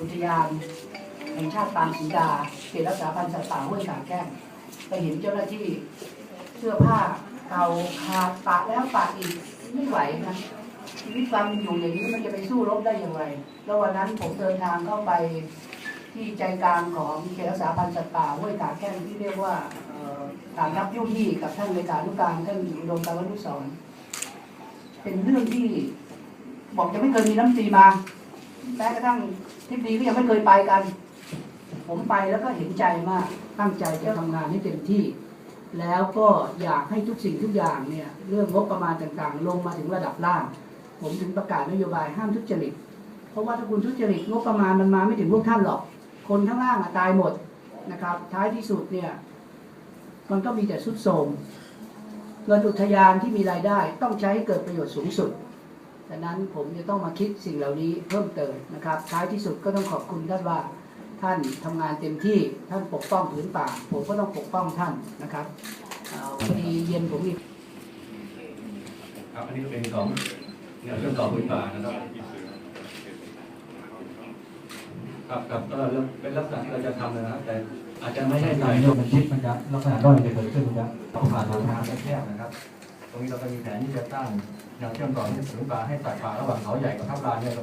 อุทยานแห่งชาติปางสีดาเขตรักษาพันธุ์สัตว์ป่าห้วยขาแก้งไปเห็นเจ้าหน้าที่เสื้อผ้าเก่าขาดปะแล้วปะอีกไม่ไหวนะชีวิตความอยู่อย่างนี้มันจะไปสู้รบได้อย่างไร แล้ววันนั้นผมเดินทางเข้าไปที่ใจกลางของเขตรักษาพันธุ์สัตว์ป่าห้วยขาแก้งที่เรียกว่าเอ่อฐานทัพยุ่งยี่กับท่านเลขานุการท่านอุดมการวนุสรณ์เป็นเรื่องที่บอกจะไม่เคยมีน้ำตีมา แม้กระทั่งทิพดีก็ยังไม่เคยไปกัน ผมไปแล้วก็เห็นใจมากตั้งใจจะทำงานให้เต็มที่ แล้วก็อยากให้ทุกสิ่งทุกอย่างเนี่ยเรื่องงบประมาณต่างๆ ลงมาถึงระดับล่าง ผมถึงประกาศนโยบายห้ามทุจริตเพราะว่าถ้าคุณทุจริตงบประมาณมันมาไม่ถึงพวกท่านหรอก คนข้างล่างอะตายหมดนะครับ ท้ายที่สุดเนี่ยมันก็มีแต่สุดโทมเงินอุทยานที่มีรายได้ต้องใช้ให้เกิดประโยชน์สูงสุด ดังนั้นผมจะต้องมาคิดสิ่งเหล่านี้เพิ่มเติมนะครับ ท้ายที่สุดก็ต้องขอบคุณท่านว่าท่านทำงานเต็มที่ท่านปกป้องผืนป่า ผมก็ต้องปกป้องท่านนะครับพอดีเย็นผมมีกครับอันนี้ก็เป็นของเนี่ยเรื่องต่อพื้นป่านะครับครับครับก็เรื่องเป็นลักษณะที่เราจะทำนะครับแต่อาจจะไม่ใช่ใช่หกาน่รวยโยกเป็นชิดมันจะลักษณะด้อยจะเกิดขึ้นนะต้องผ่านทางน้ำแคบๆนะครับ ตรงนี้เราก็มีแผนที่จะตั้งแนวเชื่อมต่อที่ศูนย์ป่าให้สัดขาระหว่างเขาใหญ่กับทับลานเนี่ย